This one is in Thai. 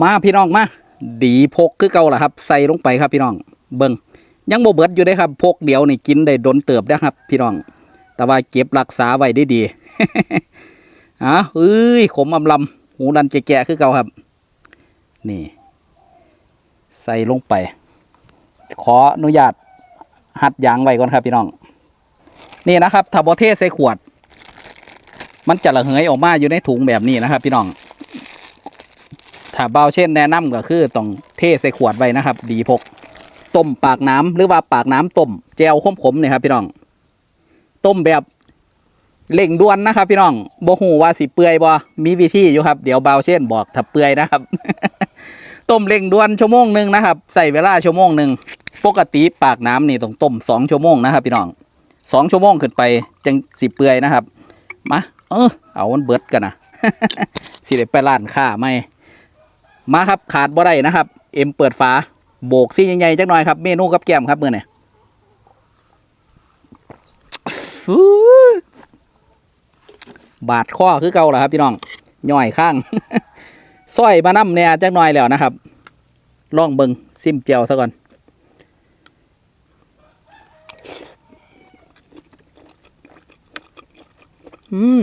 มาพี่น้องมาดีพกคือเก่าล่ะครับ ใส่ลงไปครับพี่น้อง เบิงยังบ่เบิดอยู่ได้ครับ พกเดียวนี่กินได้ดนเติบนะครับ พี่น้อง แต่ว่าเก็บรักษาไว้ได้ดีอะเอ้ยขมอำลำหูดันแก่ๆคือเก่าครับ นี่ ใส่ลงไป ขออนุญาตหัดยางไว้ก่อนครับพี่น้อง นี่นะครับถ้าบอเทใส่ขวด มันจะระเหยออกมาอยู่ในถุงแบบนี้นะครับ พี่น้อง ถ้าเบาเช่นแนะนำก็คือต้องเทใส่ขวดไว้นะครับ ดีพกต้มปากน้ำหรือว่าปากน้ำต้มแจวขมขมเนี่ยครับพี่น้อง ต้มแบบเร่งด่วนนะครับ พี่น้องบ่หูว่าสิเปื่อยบ่มีวิธีอยู่ครับ เดี๋ยวเบาเช่นบอกถ้าเปื่อยนะครับ ต้มเร่งด่วนชั่วโมงหนึ่งนะครับ ใส่เวลาชั่วโมงหนึ่งปกติปากน้ำนี่ต้องต้มสองชั่วโมงนะครับ พี่น้องสองชั่วโมงขึ้นไปจังสิเปื่อยนะครับมาเออเอามันเบิดกันนะสิได้ไปร้านค้าไหม มาครับขาดบ่ได้นะครับ เอ็มเปิดฝาโบกซี่ใหญ่ๆจักหน่อยครับเมนูกับแก้มครับเมื่อนี้ฟู้บาดข้อคือเก่าแหละครับพี่น้องย่อยข้างสร้อยมาน้ำเนี่ยจักหน่อยแล้วนะครับลองเบิงซิมเจียวซะก่อนอืม